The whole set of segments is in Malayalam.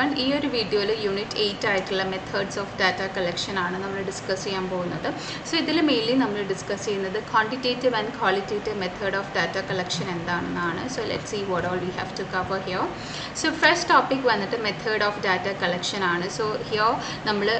വൺ ഈ ഒരു വീഡിയോയിൽ യൂണിറ്റ് എയ്റ്റ് ആയിട്ടുള്ള മെത്തേഡ്സ് ഓഫ് ഡാറ്റ കളക്ഷൻ ആണ് നമ്മൾ ഡിസ്കസ് ചെയ്യാൻ പോകുന്നത്. സോ ഇതിൽ മെയിൻലി നമ്മൾ ഡിസ്കസ് ചെയ്യുന്നത് quantitative and qualitative method of data collection എന്താണെന്നാണ്. So let see what all we have to cover here so first topic വന്നിട്ട് മെത്തേഡ് ഓഫ് ഡാറ്റ കളക്ഷൻ ആണ്. സോ ഹിയർ നമ്മൾ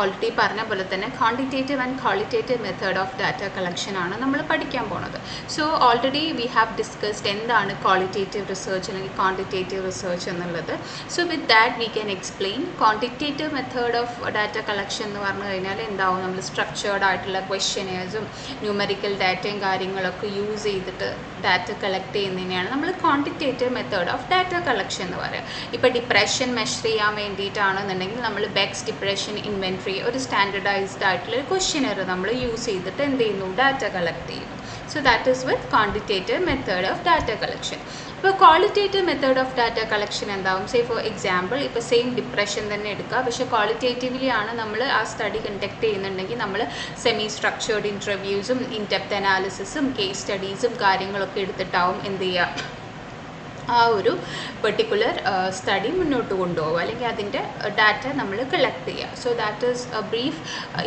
ഓൾറെഡി പറഞ്ഞ പോലെ തന്നെ quantitative and qualitative method of data collection ആണ് നമ്മൾ പഠിക്കാൻ പോണത്. So already we have discussed എന്താണ് ക്വാളിറ്റേറ്റീവ് റിസർച്ച് അല്ലെങ്കിൽ ക്വാണ്ടിറ്റേറ്റീവ് റിസർച്ച് എന്നുള്ളത്. So with that we can explain quantitative method of data collection എന്ന് പറഞ്ഞു കഴിഞ്ഞാൽ എന്താവും? നമ്മൾ സ്ട്രക്ചേർഡ് ആയിട്ടുള്ള ക്വസ്റ്റ്യനേഴ്സും ന്യൂമറിക്കൽ ഡാറ്റയും കാര്യങ്ങളൊക്കെ യൂസ് ചെയ്തിട്ട് ഡാറ്റ കളക്ട് ചെയ്യുന്നതിനെയാണ് നമ്മൾ quantitative method of data collection എന്ന് പറയുക ഇപ്പോൾ ഡിപ്രഷൻ മെഷർ ചെയ്യാൻ വേണ്ടിയിട്ടാണെന്നുണ്ടെങ്കിൽ നമ്മൾ ബെക്സ് ഡിപ്രഷൻ ഇൻവെൻട്രി ഒരു സ്റ്റാൻഡർഡൈസ്ഡ് ആയിട്ടുള്ള ഒരു ക്വസ്റ്റ്യനർ നമ്മൾ യൂസ് ചെയ്തിട്ട് എന്ത് ചെയ്യുന്നു? ഡാറ്റ കളക്ട് ചെയ്യുന്നു. So that is with quantitative method of data collection ഇപ്പോൾ qualitative method of data collection എന്താവും? സേ ഫോർ എക്സാമ്പിൾ ഇപ്പോൾ സെയിം ഡിപ്രഷൻ തന്നെ എടുക്കുക പക്ഷേ ക്വാളിറ്റേറ്റീവ്ലി ആണ് നമ്മൾ ആ സ്റ്റഡി കണ്ടക്ട് ചെയ്യുന്നുണ്ടെങ്കിൽ നമ്മൾ സെമി സ്ട്രക്ചേർഡ് ഇന്റർവ്യൂസും ഇൻ ഡെപ്ത് അനാലിസിസും കേസ് സ്റ്റഡീസും കാര്യങ്ങളൊക്കെ എടുത്തിട്ടാവും എന്ത് ചെയ്യുക ആ ഒരു പെർട്ടിക്കുലർ സ്റ്റഡി മുന്നോട്ട് കൊണ്ടുപോകുക. അല്ലെങ്കിൽ അതിന്റെ ഡാറ്റ നമ്മൾ കളക്ട് ചെയ്യുക. So that is a brief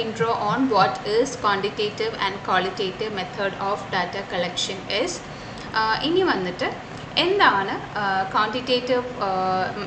intro on what is quantitative and qualitative method of data collection is ഇനി വന്നിട്ട് എന്താണ് quantitative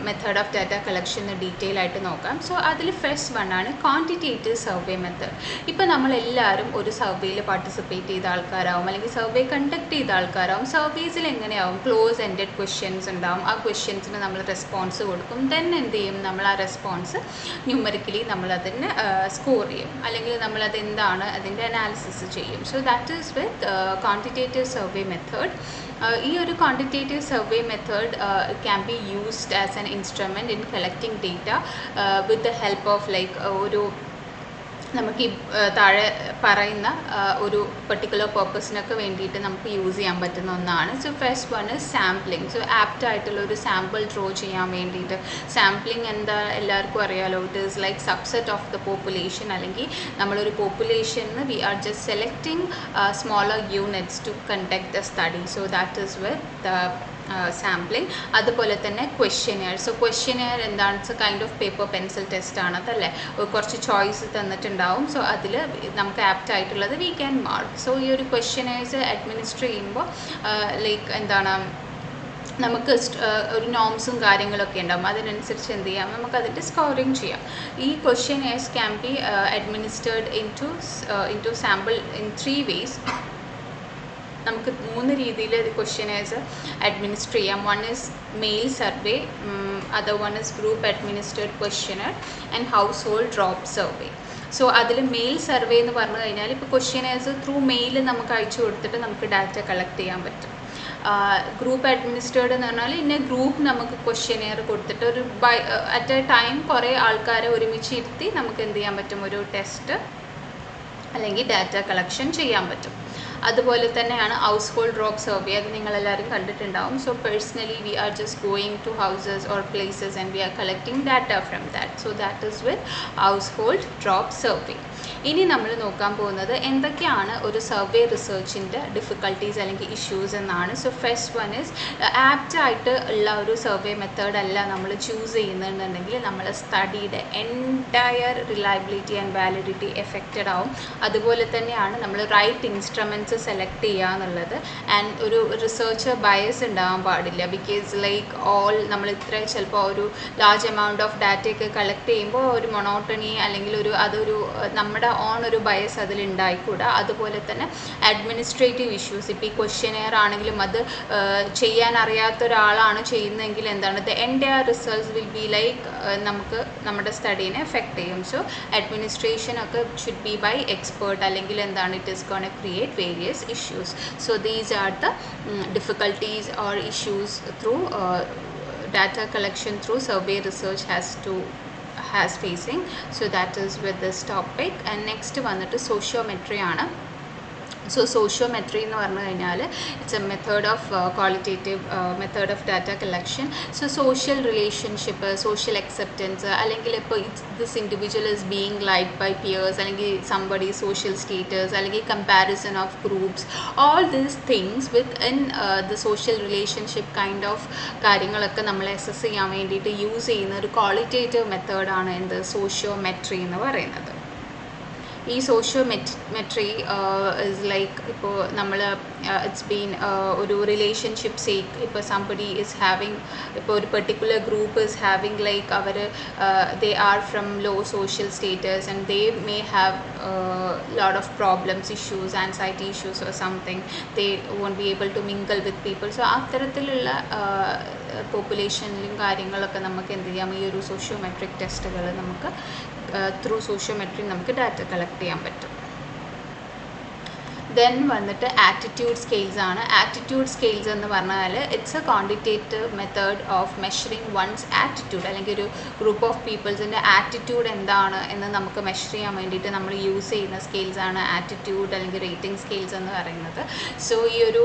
method of data collection എന്ന് ഡീറ്റെയിൽ ആയിട്ട് നോക്കാം. സോ അതിൽ ഫസ്റ്റ് വൺ ആണ് ക്വാണ്ടിറ്റേറ്റീവ് സർവേ മെത്തേഡ് ഇപ്പോൾ നമ്മളെല്ലാവരും ഒരു സർവേയിൽ പാർട്ടിസിപ്പേറ്റ് ചെയ്ത ആൾക്കാരാവും അല്ലെങ്കിൽ സർവേ കണ്ടക്ട് ചെയ്ത ആൾക്കാരാവും സർവേസിൽ എങ്ങനെയാവും ക്ലോസ് എൻഡഡ് ക്വസ്റ്റ്യൻസ് ഉണ്ടാവും ആ ക്വസ്റ്റ്യൻസിന് നമ്മൾ റെസ്പോൺസ് കൊടുക്കും ദെൻ എന്ത് ചെയ്യും നമ്മൾ ആ റെസ്പോൺസ് ന്യൂമറിക്കലി നമ്മൾ അതിന് സ്കോർ ചെയ്യും അല്ലെങ്കിൽ നമ്മളത് എന്താണ് അതിന്റെ അനാലിസിസ് ചെയ്യും. So that is with quantitative survey method ഈ ഒരു quantitative survey method can be used as an instrument in collecting data with the help of like ഒരു നമുക്ക് ഈ താഴെ പറയുന്ന ഒരു പെർട്ടിക്കുലർ പർപ്പസിനൊക്കെ വേണ്ടിയിട്ട് നമുക്ക് യൂസ് ചെയ്യാൻ പറ്റുന്ന ഒന്നാണ്. So first one is sampling so apt ആയിട്ടുള്ള ഒരു സാമ്പിൾ ഡ്രോ ചെയ്യാൻ വേണ്ടിയിട്ട്. സാമ്പിളിങ് എന്താ എല്ലാവർക്കും അറിയാലോ? It is like subset of the population അല്ലെങ്കിൽ നമ്മളൊരു population we are just selecting smaller units to conduct the study so that is with the sampling അതുപോലെ തന്നെ ക്വസ്റ്റ്യനെയർ സോ ക്വസ്റ്റ്യനെയർ എന്താണ്? It's kind of paper pencil test ആണ് അതല്ലേ കുറച്ച് ചോയ്സ് തന്നിട്ടുണ്ടാവും. സോ അതിൽ നമുക്ക് ആപ്റ്റ് ആയിട്ടുള്ളത് വി ക്യാൻ മാർക്ക് സോ ഈ ഒരു ക്വസ്റ്റ്യനേഴ്സ് അഡ്മിനിസ്റ്റർ ചെയ്യുമ്പോൾ ലൈക്ക് എന്താണ് നമുക്ക് ഒരു നോംസും കാര്യങ്ങളൊക്കെ ഉണ്ടാവും. അതിനനുസരിച്ച് എന്ത് ചെയ്യാം? നമുക്ക് അതിന്റെ സ്കോറിങ് ചെയ്യാം. ഈ question questionnaires can be administered into into sample in three ways നമുക്ക് മൂന്ന് രീതിയിൽ ക്വസ്റ്റ്യനേഴ്സ് അഡ്മിനിസ്റ്റർ ചെയ്യാം. One is mail survey other one is group administered questionnaire and household drop survey so അതിൽ മെയിൽ സർവേ എന്ന് പറഞ്ഞു കഴിഞ്ഞാൽ ഇപ്പോൾ ക്വസ്റ്റ്യനേഴ്സ് ത്രൂ മെയിൽ നമുക്ക് അയച്ചു കൊടുത്തിട്ട് നമുക്ക് ഡാറ്റ കളക്ട് ചെയ്യാൻ പറ്റും. ഗ്രൂപ്പ് അഡ്മിനിസ്റ്റേർഡ് എന്ന് പറഞ്ഞാൽ ഇന്ന ഗ്രൂപ്പ് നമുക്ക് ക്വസ്റ്റ്യനെയർ കൊടുത്തിട്ട് ഒരു ബൈ അറ്റ് എ ടൈം കുറേ ആൾക്കാരെ ഒരുമിച്ച് ഇരുത്തി നമുക്ക് എന്ത് ചെയ്യാൻ പറ്റും? ഒരു ടെസ്റ്റ് അല്ലെങ്കിൽ ഡാറ്റ കളക്ഷൻ ചെയ്യാൻ പറ്റും. അതുപോലെ തന്നെയാണ് ഹൗസ് ഹോൾഡ് റോക്ക് സർവേ അത് നിങ്ങളെല്ലാവരും കണ്ടിട്ടുണ്ടാവും. So personally we are just going to houses or places and we are collecting data from that so that is with household drop survey ഇനി നമ്മൾ നോക്കാൻ പോകുന്നത് എന്തൊക്കെയാണ് ഒരു സർവേ റിസർച്ചിന്റെ ഡിഫിക്കൽട്ടീസ് അല്ലെങ്കിൽ ഇഷ്യൂസ് എന്നാണ്. So first one is apt ആയിട്ട് ഉള്ള ഒരു സർവേ മെത്തേഡ് അല്ല നമ്മൾ ചൂസ് ചെയ്യുന്നുണ്ടെങ്കിൽ നമ്മൾ സ്റ്റഡിയുടെ entire reliability and validity affected ആവും. അതുപോലെ തന്നെയാണ് നമ്മൾ റൈറ്റ് ഇൻസ്ട്രുമെന്റ്സ് സെലക്ട് ചെയ്യുക എന്നുള്ളത്. ആൻഡ് ഒരു റിസർച്ചർ ബയസ് ഉണ്ടാവാൻ പാടില്ല. ബിക്കോസ് ലൈക്ക് ഓൾ നമ്മൾ ഇത്ര ചിലപ്പോൾ ഒരു ലാർജ് എമൗണ്ട് ഓഫ് ഡാറ്റയൊക്കെ കളക്ട് ചെയ്യുമ്പോൾ ഒരു മൊണോട്ടണി അല്ലെങ്കിൽ ഒരു അതൊരു നമ്മുടെ ഓൺ ഒരു ബയസ് അതിൽ ഉണ്ടായിക്കൂടാ അതുപോലെ തന്നെ അഡ്മിനിസ്ട്രേറ്റീവ് ഇഷ്യൂസ് ഇപ്പോൾ ഈ ക്വസ്റ്റ്യനെയർ ആണെങ്കിലും അത് ചെയ്യാൻ അറിയാത്ത ഒരാളാണ് ചെയ്യുന്നതെങ്കിൽ എന്താണ്? ദ എന്റെ ആ റിസൾട്ട്സ് വിൽ ബി ലൈക്ക് നമുക്ക് നമ്മുടെ സ്റ്റഡീനെ എഫക്റ്റ് ചെയ്യും. സോ അഡ്മിനിസ്ട്രേഷൻ ഒക്കെ ഷുഡ് ബി ബൈ എക്സ്പേർട്ട് അല്ലെങ്കിൽ എന്താണ്? It is gonna create various issues so these are the difficulties or issues through data collection through survey research has to has facing so that is with this topic and next വന്നിട്ട് sociometry ആണ് സോ സോഷ്യോമെട്രി എന്ന് പറഞ്ഞു കഴിഞ്ഞാൽ it's a method of qualitative method of data collection so social relationship social acceptance അല്ലെങ്കിൽ ഇപ്പോൾ this individual is being like by peers അല്ലെങ്കിൽ സംബഡി സോഷ്യൽ സ്റ്റേറ്റസ് അല്ലെങ്കിൽ comparison of groups all these things with in the social relationship kind of കാര്യങ്ങളൊക്കെ നമ്മൾ അസസ് ചെയ്യാൻ വേണ്ടിയിട്ട് യൂസ് ചെയ്യുന്ന ഒരു ക്വാളിറ്റേറ്റീവ് മെത്തേഡാണ് എന്ത്? സോഷ്യോമെട്രി എന്ന് പറയുന്നത്. ഈ സോഷ്യോ മെട്രി ഇസ് ലൈക്ക് ഇപ്പോൾ നമ്മൾ ഇറ്റ്സ് ബീൻ ഒരു റിലേഷൻഷിപ്പ് സേക്ക് ഇപ്പോൾ സംബഡി ഇസ് ഹാവിങ് ഇപ്പോൾ ഒരു particular group is having like our they are from low social status and they may have lot of problems issues anxiety issues or something they won't be able to mingle with people so അത്തരത്തിലുള്ള പോപ്പുലേഷനിലും കാര്യങ്ങളൊക്കെ നമുക്ക് എന്ത് ചെയ്യാം? ഈ ഒരു സോഷ്യോമെട്രിക് ടെസ്റ്റുകൾ നമുക്ക് ത്രൂ സോഷ്യോമെട്രി നമുക്ക് ഡാറ്റ കളക്ട് ചെയ്യാൻ പറ്റും. ദെൻ വന്നിട്ട് ആറ്റിറ്റ്യൂഡ് സ്കെയിൽസ് ആണ്. ആറ്റിറ്റ്യൂഡ് സ്കെയിൽസ് എന്ന് പറഞ്ഞാൽ it's a quantitative method of measuring one's attitude അല്ലെങ്കിൽ ഒരു ഗ്രൂപ്പ് ഓഫ് പീപ്പിൾസിന്റെ ആറ്റിറ്റ്യൂഡ് എന്താണ് എന്ന് നമുക്ക് മെഷർ ചെയ്യാൻ വേണ്ടിയിട്ട് നമ്മൾ യൂസ് ചെയ്യുന്ന സ്കെയിൽസ് ആണ് ആറ്റിറ്റ്യൂഡ് അല്ലെങ്കിൽ റേറ്റിംഗ് സ്കെയിൽസ് എന്ന് പറയുന്നത്. സോ ഈ ഒരു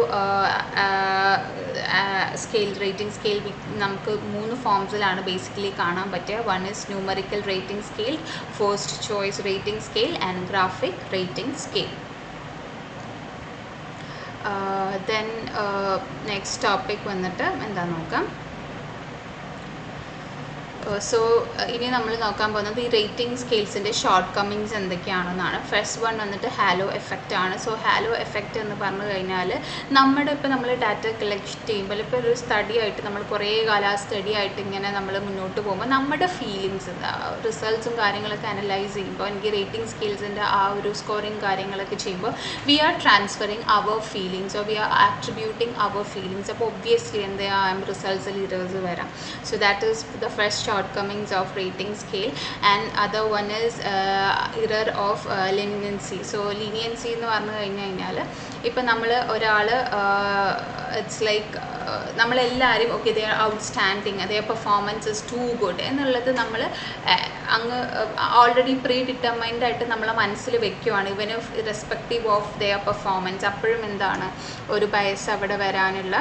സ്കെയിൽ റേറ്റിംഗ് സ്കെയിൽ നമുക്ക് മൂന്ന് ഫോംസിലാണ് ബേസിക്കലി കാണാൻ പറ്റുക. One is numerical rating scale first choice rating scale and graphic rating scale then next topic വന്നിട്ട് എന്താ നോക്കാം? സോ ഇനി നമ്മൾ നോക്കാൻ പോകുന്നത് ഈ റേറ്റിംഗ് സ്കെയിൽസിന്റെ ഷോർട്ട് കമ്മിങ്സ് എന്തൊക്കെയാണെന്നാണ്. ഫസ്റ്റ് വൺ വന്നിട്ട് ഹാലോ എഫക്റ്റ് ആണ്. സോ ഹാലോ എഫക്റ്റ് എന്ന് പറഞ്ഞു കഴിഞ്ഞാൽ നമ്മുടെ ഇപ്പോൾ നമ്മൾ ഡാറ്റ കളക്ട് ചെയ്യുമ്പോൾ ഇപ്പോൾ ഒരു സ്റ്റഡി ആയിട്ട് നമ്മൾ കുറേ കാലം സ്റ്റഡി ആയിട്ട് ഇങ്ങനെ നമ്മൾ മുന്നോട്ട് പോകുമ്പോൾ നമ്മുടെ ഫീലിങ്സ് റിസൾട്ട്സും കാര്യങ്ങളൊക്കെ അനലൈസ് ചെയ്യുമ്പോൾ എനിക്ക് റേറ്റിംഗ് സ്കിൽസിന്റെ ആ ഒരു സ്കോറിങ് കാര്യങ്ങളൊക്കെ ചെയ്യുമ്പോൾ we are transferring our feelings or we are attributing our feelings അപ്പോൾ ഒബ്വിയസ്ലി എന്താ റിസൾട്ട്സിൽ ഇറേഴ്സ് വരാം. So that is the first shortcomings of rating scale. And other one is uh, error of uh, leniency. So leniency എന്ന് പറഞ്ഞു കഴിഞ്ഞു കഴിഞ്ഞാൽ ഇപ്പം നമ്മൾ ഒരാൾ ഇറ്റ്സ് ലൈക്ക് നമ്മളെല്ലാവരും ഓക്കെ ദേ ഔട്ട്സ്റ്റാൻഡിങ് അതേ പെർഫോമൻസ് ഇസ് ടു ഗുഡ് എന്നുള്ളത് നമ്മൾ അങ്ങ് ഓൾറെഡി പ്രീ ഡിറ്റർമൈൻഡ് ആയിട്ട് നമ്മളെ മനസ്സിൽ വെക്കുവാണ്. ഇവൻ റെസ്പെക്റ്റീവ് ഓഫ് ദെയർ പെർഫോമൻസ് അപ്പോഴും എന്താണ് ഒരു ബയസ് അവിടെ വരാനുള്ള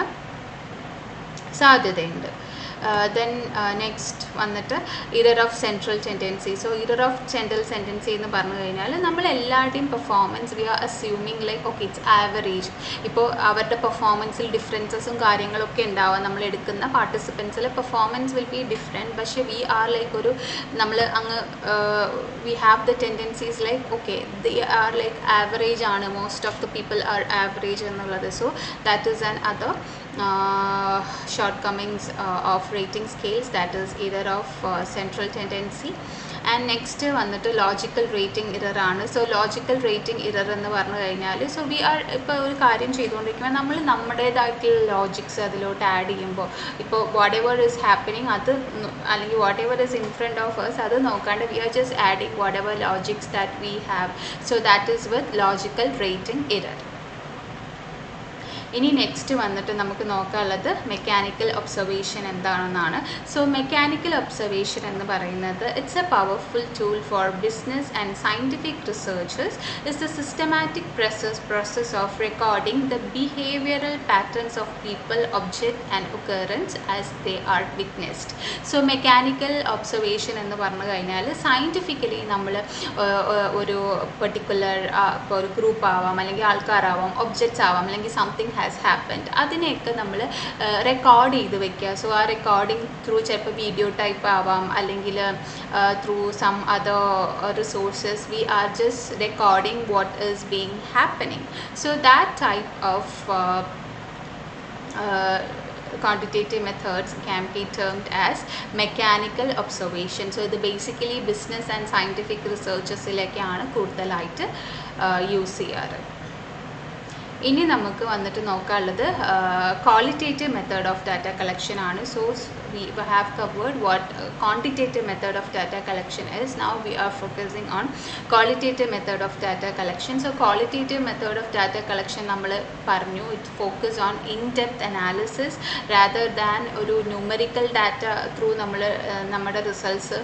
സാധ്യതയുണ്ട്. ദെൻ നെക്സ്റ്റ് വന്നിട്ട് error of central tendency so error of central tendency എന്ന് പറഞ്ഞു കഴിഞ്ഞാൽ നമ്മൾ എല്ലാവരുടെയും performance we are assuming like okay it's average ഇപ്പോൾ അവരുടെ പെർഫോമൻസിൽ ഡിഫറൻസസും കാര്യങ്ങളൊക്കെ ഉണ്ടാവുക നമ്മൾ എടുക്കുന്ന പാർട്ടിസിപ്പൻസിലെ പെർഫോമൻസ് വിൽ ബി ഡിഫറെന്റ് പക്ഷേ വി ആർ ലൈക്ക് ഒരു നമ്മൾ അങ്ങ് we have the tendencies like okay they are like average ആണ്. Most of the people are average എന്നുള്ളത്. So that is another uh, shortcomings uh, of rating scales that is either of uh, central tendency. And next വന്നിട്ട് ലോജിക്കൽ റേറ്റിംഗ് ഇറർ ആണ്. സോ ലോജിക്കൽ റേറ്റിംഗ് ഇറർ എന്ന് പറഞ്ഞു കഴിഞ്ഞാൽ സോ വി ആർ ഇപ്പോൾ ഒരു കാര്യം ചെയ്തുകൊണ്ടിരിക്കുമ്പോൾ നമ്മൾ നമ്മുടേതായിട്ടുള്ള ലോജിക്സ് അതിലോട്ട് ആഡ് ചെയ്യുമ്പോൾ ഇപ്പോൾ വാട്ട് എവർ ഇസ് ഹാപ്പനിങ് അത് അല്ലെങ്കിൽ whatever is in front of us അത് നോക്കാണ്ട് we are just adding whatever logics that we have so that is with logical rating error ഇനി നെക്സ്റ്റ് വന്നിട്ട് നമുക്ക് നോക്കാനുള്ളത് മെക്കാനിക്കൽ ഒബ്സർവേഷൻ എന്താണെന്നാണ്. സോ മെക്കാനിക്കൽ ഒബ്സർവേഷൻ എന്ന് പറയുന്നത് it's a powerful tool for business and scientific researches is the systematic process process of recording the behavioural patterns of people object and occurrence as they are witnessed so mechanical observation എന്ന് പറഞ്ഞു കഴിഞ്ഞാൽ സയന്റിഫിക്കലി നമ്മൾ ഒരു പെർട്ടിക്കുലർ ഇപ്പോൾ ഒരു ഗ്രൂപ്പ് ആവാം അല്ലെങ്കിൽ ആൾക്കാരാവാം ഒബ്ജക്ട്സ് ആവാം അല്ലെങ്കിൽ സംതിങ് ഹാസ് ഹാപ്പൻഡ് അതിനെയൊക്കെ നമ്മൾ റെക്കോർഡ് ചെയ്ത് വെക്കുക. സോ ആ റെക്കോർഡിങ് ത്രൂ ചിലപ്പോൾ വീഡിയോ ടൈപ്പ് ആവാം. അല്ലെങ്കിൽ through some other resources we are just recording what is being happening so that type of quantitative methods can be termed as mechanical observation. So the ഇത് ബേസിക്കലി ബിസിനസ് ആൻഡ് സയന്റിഫിക് റിസർച്ചസിലേക്കാണ് കൂടുതലായിട്ട് use ചെയ്യാറ്. ഇനി നമുക്ക് വന്നിട്ട് നോക്കാനുള്ളത് qualitative method of data collection ആണ്. So we have covered what quantitative method of data collection is now we are focusing on qualitative method of data collection so qualitative method of data collection നമ്മൾ പറഞ്ഞു it focus on in depth analysis rather than ഒരു ന്യൂമറിക്കൽ ഡാറ്റ ത്രൂ നമ്മൾ നമ്മുടെ റിസൾട്ട്സ്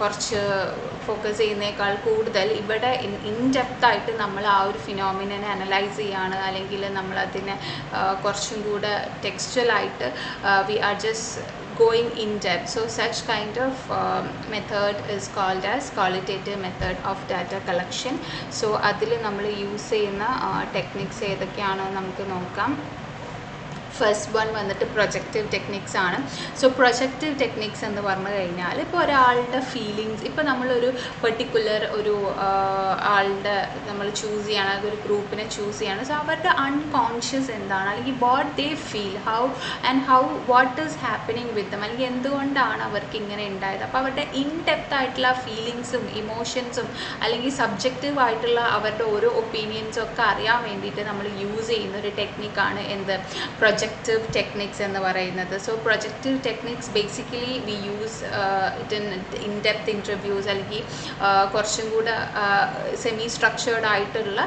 കുറച്ച് ഫോക്കസ് ചെയ്യുന്നേക്കാൾ കൂടുതൽ ഇവിടെ ഇൻ ഡെപ്തായിട്ട് നമ്മൾ ആ ഒരു ഫിനോമിനെ അനലൈസ് ചെയ്യാണ് അല്ലെങ്കിൽ നമ്മൾ അതിനെ കുറച്ചും കൂടെ ടെക്സ്റ്റലായിട്ട് we are just going in depth. So such kind of um, method is called as qualitative method of data collection. So അതിൽ നമ്മൾ യൂസ് ചെയ്യുന്ന ടെക്നിക്സ് ഏതൊക്കെയാണെന്ന് നമുക്ക് നോക്കാം ഫസ്റ്റ് വൺ വന്നിട്ട് പ്രൊജക്റ്റീവ് ടെക്നിക്സ് ആണ്. സോ പ്രൊജക്റ്റീവ് ടെക്നിക്സ് എന്ന് പറഞ്ഞു കഴിഞ്ഞാൽ ഇപ്പോൾ ഒരാളുടെ ഫീലിങ്സ് ഇപ്പോൾ നമ്മളൊരു പെർട്ടിക്കുലർ ഒരു ആളുടെ നമ്മൾ ചൂസ് ചെയ്യണം അല്ലെങ്കിൽ ഒരു ഗ്രൂപ്പിനെ ചൂസ് ചെയ്യണം. സോ അവരുടെ അൺകോൺഷ്യസ് എന്താണ് അല്ലെങ്കിൽ what they feel how and how what is happening with them അല്ലെങ്കിൽ എന്തുകൊണ്ടാണ് അവർക്ക് ഇങ്ങനെ ഉണ്ടായത്? അപ്പോൾ അവരുടെ ഇൻ ഡെപ്ത് ആയിട്ടുള്ള ഫീലിങ്സും ഇമോഷൻസും അല്ലെങ്കിൽ സബ്ജക്റ്റീവ് ആയിട്ടുള്ള അവരുടെ ഓരോ ഒപ്പീനിയൻസും ഒക്കെ അറിയാൻ വേണ്ടിയിട്ട് നമ്മൾ യൂസ് ചെയ്യുന്ന ഒരു ടെക്നിക്കാണ് എന്ത്? പ്രൊജക്റ്റീവ് ടെക്നിക്സ് എന്ന് പറയുന്നത്. So projective techniques basically we use it in in depth interviews അല്ലെങ്കിൽ കുറച്ചും കൂടെ സെമി സ്ട്രക്ചേർഡ് ആയിട്ടുള്ള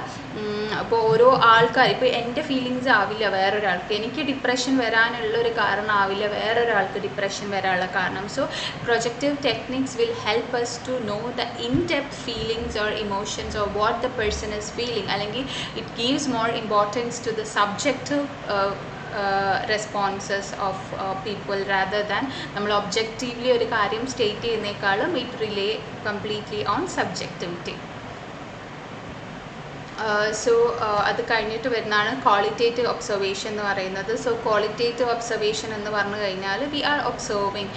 അപ്പോൾ ഓരോ ആൾക്കാർ ഇപ്പോൾ എന്റെ ഫീലിങ്സ് ആവില്ല വേറൊരാൾക്ക്. എനിക്ക് ഡിപ്രഷൻ വരാനുള്ള ഒരു കാരണം ആവില്ല വേറൊരാൾക്ക് ഡിപ്രഷൻ വരാനുള്ള കാരണം. So projective techniques will help us to know the in depth feelings or emotions or what the person is feeling അല്ലെങ്കിൽ it gives more importance to the subjective responses of people rather than നമ്മൾ ഒബ്ജക്റ്റീവ്ലി ഒരു കാര്യം state ചെയ്യുന്നേക്കാളും it rely completely on subjectivity so അത് കഴിഞ്ഞിട്ട് വരുന്നതാണ് ക്വാളിറ്റേറ്റീവ് ഒബ്സർവേഷൻ എന്ന് പറയുന്നത്. സോ ക്വാളിറ്റേറ്റീവ് ഒബ്സർവേഷൻ എന്ന് പറഞ്ഞു കഴിഞ്ഞാൽ വി ആർ ഒബ്സർവിങ്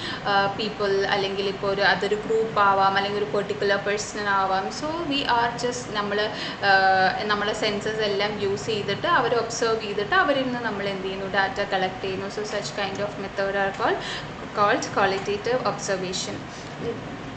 പീപ്പിൾ അല്ലെങ്കിൽ ഇപ്പോൾ ഒരു അതൊരു ഗ്രൂപ്പ് ആവാം അല്ലെങ്കിൽ ഒരു പെർട്ടിക്കുലർ പേഴ്സൺ ആവാം. സോ വി ആർ ജസ്റ്റ് നമ്മൾ നമ്മളെ സെൻസസ് എല്ലാം യൂസ് ചെയ്തിട്ട് അവർ ഒബ്സർവ് ചെയ്തിട്ട് അവരിൽ നിന്ന് നമ്മൾ എന്ത് ചെയ്യുന്നു. ഡാറ്റ കളക്ട് ചെയ്യുന്നു so such kind of method are call called qualitative observation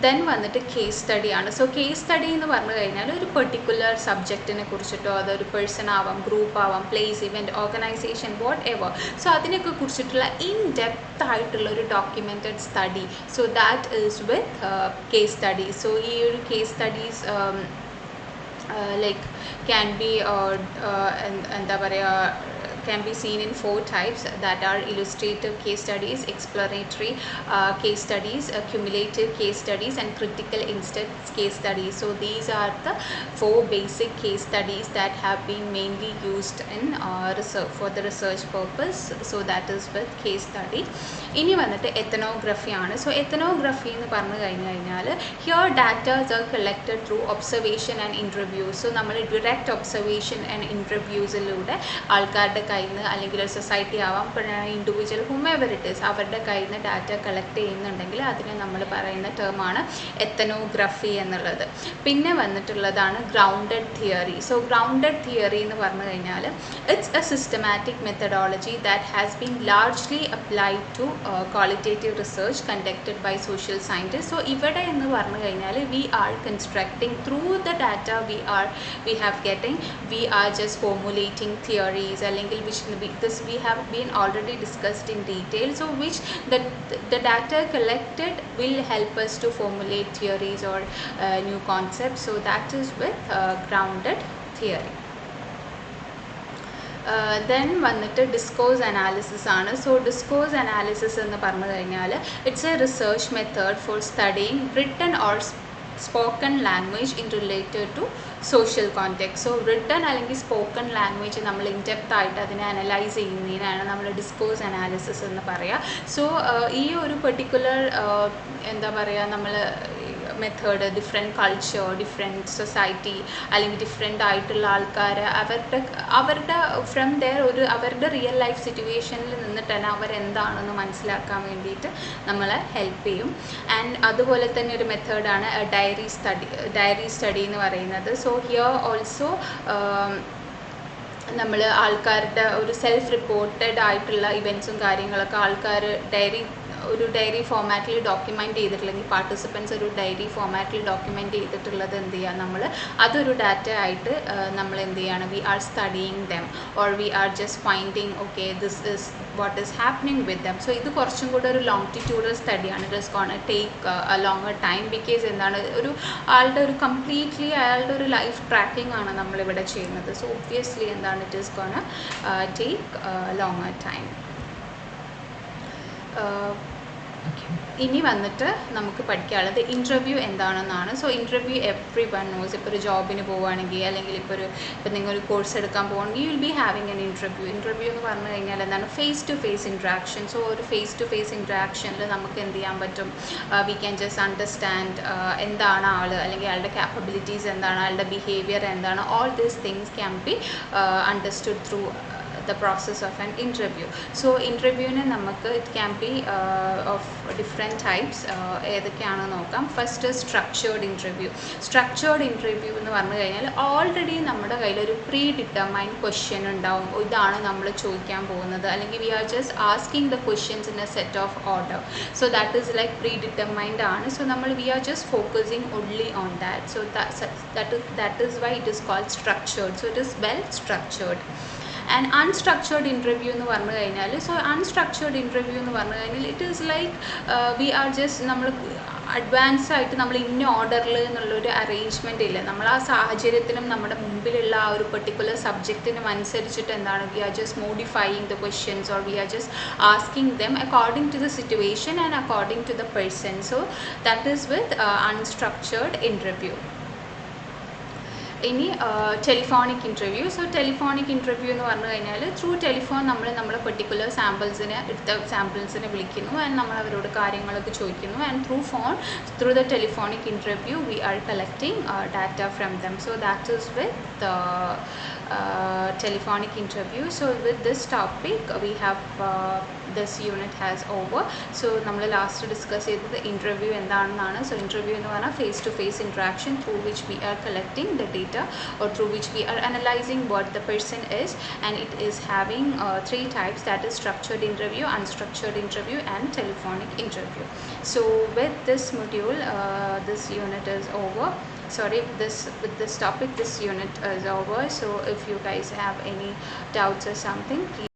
then വന്നിട്ട് കേസ് സ്റ്റഡിയാണ് സോ കേസ് സ്റ്റഡി എന്ന് പറഞ്ഞു കഴിഞ്ഞാൽ ഒരു പെർട്ടിക്കുലർ സബ്ജക്റ്റിനെ കുറിച്ചിട്ടോ അതൊരു പേഴ്സൺ ആവാം ഗ്രൂപ്പ് ആവാം place event organization whatever so അതിനൊക്കെ കുറിച്ചിട്ടുള്ള ഇൻ ഡെപ്ത് ആയിട്ടുള്ള ഒരു documented study so that is with case study so ഈ ഒരു case studies like can be എന്താ പറയുക can be seen in four types that are illustrative case studies, explanatory uh, case studies, uh, cumulative case studies, and critical instance case studies. So these are the four basic case studies that have been mainly used in uh, research for the research purpose. So that is with case study. ഇനി വന്നിട്ട് എത്തനോഗ്രഫി ആണ് സോ എത്തനോഗ്രഫി എന്ന് പറഞ്ഞു കഴിഞ്ഞു കഴിഞ്ഞാൽ here datas are collected through observation and interviews so നമ്മൾ ഡിറക്റ്റ് ഒബ്സർവേഷൻ ആൻഡ് ഇൻ്റർവ്യൂസിലൂടെ ആൾക്കാരുടെ കയ്യിൽ നിന്ന് അല്ലെങ്കിൽ ഒരു സൊസൈറ്റി ആവാം. ഇൻഡിവിജ്വൽ ഹുമെവർ ഇറ്റ് ഈസ് അവരുടെ കയ്യിൽ നിന്ന് ഡാറ്റ കളക്ട് ചെയ്യുന്നുണ്ടെങ്കിൽ അതിനെ നമ്മൾ പറയുന്ന ടേമാണ് എത്തനോഗ്രഫി എന്നുള്ളത്. പിന്നെ വന്നിട്ടുള്ളതാണ് grounded theory so grounded theory എന്ന് പറഞ്ഞു കഴിഞ്ഞാൽ it's a systematic methodology that has been largely applied to qualitative research conducted by social scientist so ഇവിടെ എന്ന് പറഞ്ഞു കഴിഞ്ഞാൽ we are constructing through the data we are we have getting we are just formulating theories അല്ലെങ്കിൽ which this we have been already discussed in detail so which the the data collected will help us to formulate theories or uh, new concepts so that is with uh, grounded theory then വന്നിട്ട് ഡിസ്കോസ് അനാലിസിസ് ആണ് സോ ഡിസ്കോസ് അനാലിസിസ് എന്ന് പറഞ്ഞു കഴിഞ്ഞാൽ it's a research method for studying written or spoken language in related to Social contact so written അല്ലെങ്കിൽ സ്പോക്കൺ ലാംഗ്വേജ് നമ്മൾ ഇൻഡെപ്ത് ആയിട്ട് അതിനെ അനലൈസ് ചെയ്യുന്നതിനാണ് നമ്മൾ ഡിസ്കോഴ്സ് അനാലിസിസ് എന്ന് പറയുക സോ ഈ ഒരു പെർട്ടിക്കുലർ എന്താ പറയുക നമ്മൾ method different culture different society അല്ലെങ്കിൽ ഡിഫറെന്റ് ആയിട്ടുള്ള ആൾക്കാർ അവരുടെ അവരുടെ ഫ്രം ദെയർ ഒരു അവരുടെ റിയൽ ലൈഫ് സിറ്റുവേഷനിൽ നിന്നിട്ട് തന്നെ അവരെന്താണെന്ന് മനസ്സിലാക്കാൻ വേണ്ടിയിട്ട് നമ്മളെ ഹെൽപ്പ് ചെയ്യും. ആൻഡ് അതുപോലെ തന്നെ ഒരു മെത്തേഡാണ് ഡയറി സ്റ്റഡി ഡയറി സ്റ്റഡി എന്ന് പറയുന്നത്. സോ ഹിയർ ഓൾസോ നമ്മൾ ആൾക്കാരുടെ ഒരു സെൽഫ് റിപ്പോർട്ടഡ് ആയിട്ടുള്ള ഇവന്റ്സും കാര്യങ്ങളൊക്കെ ആൾക്കാർ ഡയറി ഒരു ഡയറി ഫോമാറ്റിൽ ഡോക്യുമെന്റ് ചെയ്തിട്ടില്ലെങ്കിൽ പാർട്ടിസിപ്പൻസ് ഒരു ഡയറി ഫോമാറ്റിൽ ഡോക്യുമെന്റ് ചെയ്തിട്ടുള്ളത് എന്ത് ചെയ്യുക നമ്മൾ അതൊരു ഡാറ്റ ആയിട്ട് നമ്മൾ എന്ത് ചെയ്യാണ്? We are studying them or we are just finding okay this is what is happening with them so ഇത് കുറച്ചും കൂടെ ഒരു longitudinal സ്റ്റഡിയാണ് it is gonna take a longer time because എന്താണ്? ഒരു ആളുടെ ഒരു കംപ്ലീറ്റ്ലി അയാളുടെ ഒരു ലൈഫ് ട്രാക്കിംഗ് ആണ് നമ്മളിവിടെ ചെയ്യുന്നത്. സോ ഒബ്വിയസ്ലി എന്താണ്? It is gonna take longer time ഇനി വന്നിട്ട് നമുക്ക് പഠിക്കാനുള്ളത് ഇന്റർവ്യൂ എന്താണെന്നാണ്. So interview everyone knows ഇപ്പോൾ ഒരു ജോബിന് പോവുകയാണെങ്കിൽ അല്ലെങ്കിൽ ഇപ്പോൾ ഒരു ഇപ്പോൾ നിങ്ങൾ ഒരു കോഴ്സ് എടുക്കാൻ പോകുകയാണെങ്കിൽ you will be having an interview interview എന്ന് പറഞ്ഞു കഴിഞ്ഞാൽ എന്താണ്? Face to face interaction so ഒരു ഫേസ് ടു ഫേസ് ഇൻട്രാക്ഷനിൽ നമുക്ക് എന്ത് ചെയ്യാൻ പറ്റും? വി ക്യാൻ ജസ്റ്റ് അണ്ടർസ്റ്റാൻഡ് എന്താണ് ആൾ അല്ലെങ്കിൽ അയാളുടെ ക്യാപ്പബിലിറ്റീസ് എന്താണ്? അയാളുടെ ബിഹേവിയർ എന്താണ്? All these things can be understood through the process of an interview so ഇന്റർവ്യൂവിന് നമുക്ക് it can be of different types ഏതൊക്കെയാണെന്ന് നോക്കാം. First structured interview structured interview എന്ന് പറഞ്ഞു കഴിഞ്ഞാൽ ഓൾറെഡി നമ്മുടെ കയ്യിൽ ഒരു പ്രീ ഡിറ്റർമൈൻഡ് ക്വസ്റ്റ്യൻ ഉണ്ടാവും. ഇതാണ് നമ്മൾ ചോദിക്കാൻ പോകുന്നത്. അല്ലെങ്കിൽ we are just asking the questions in a set of order so that is like predetermined ആണ്. സോ നമ്മൾ we are just focusing only on that so that that is why it is called structured so it is well structured and unstructured interview എന്ന് പറഞ്ഞു കഴിഞ്ഞാൽ സോ അൺസ്ട്രക്ചേർഡ് ഇന്റർവ്യൂ എന്ന് പറഞ്ഞു കഴിഞ്ഞാൽ it is like we are just നമ്മൾ അഡ്വാൻസ് ആയിട്ട് നമ്മൾ ഇന്ന ഓർഡറിൽ എന്നുള്ളൊരു അറേഞ്ച്മെന്റ് ഇല്ല. നമ്മൾ ആ സാഹചര്യത്തിനും നമ്മുടെ മുമ്പിലുള്ള ആ ഒരു പെർട്ടിക്കുലർ സബ്ജക്റ്റിനും അനുസരിച്ചിട്ട് എന്താണ് we are just modifying the questions or we are just asking them according to the situation and according to the person so that is with unstructured interview ഇനി telephonic interview so telephonic interview എന്ന് പറഞ്ഞു കഴിഞ്ഞാൽ ത്രൂ ടെലിഫോൺ നമ്മൾ നമ്മളെ പെർട്ടിക്കുലർ സാമ്പിൾസിനെ എടുത്ത സാമ്പിൾസിനെ വിളിക്കുന്നു. ആൻഡ് നമ്മൾ അവരോട് കാര്യങ്ങളൊക്കെ ചോദിക്കുന്നു. And through phone through the telephonic interview we are collecting data from them so that is with telephonic interview so with this topic we have uh, this unit has over so നമ്മൾ ലാസ്റ്റ് ഡിസ്കസ് ചെയ്തത് ഇന്റർവ്യൂ എന്താണെന്നാണ് സോ ഇന്റർവ്യൂ എന്ന് പറഞ്ഞാൽ face to face interaction through which we are collecting the data or through which we are analyzing what the person is and it is having uh, three types that is structured interview unstructured interview and telephonic interview so with this module uh, this unit is over sorry this with this topic this unit is over. So if you guys have any doubts or something please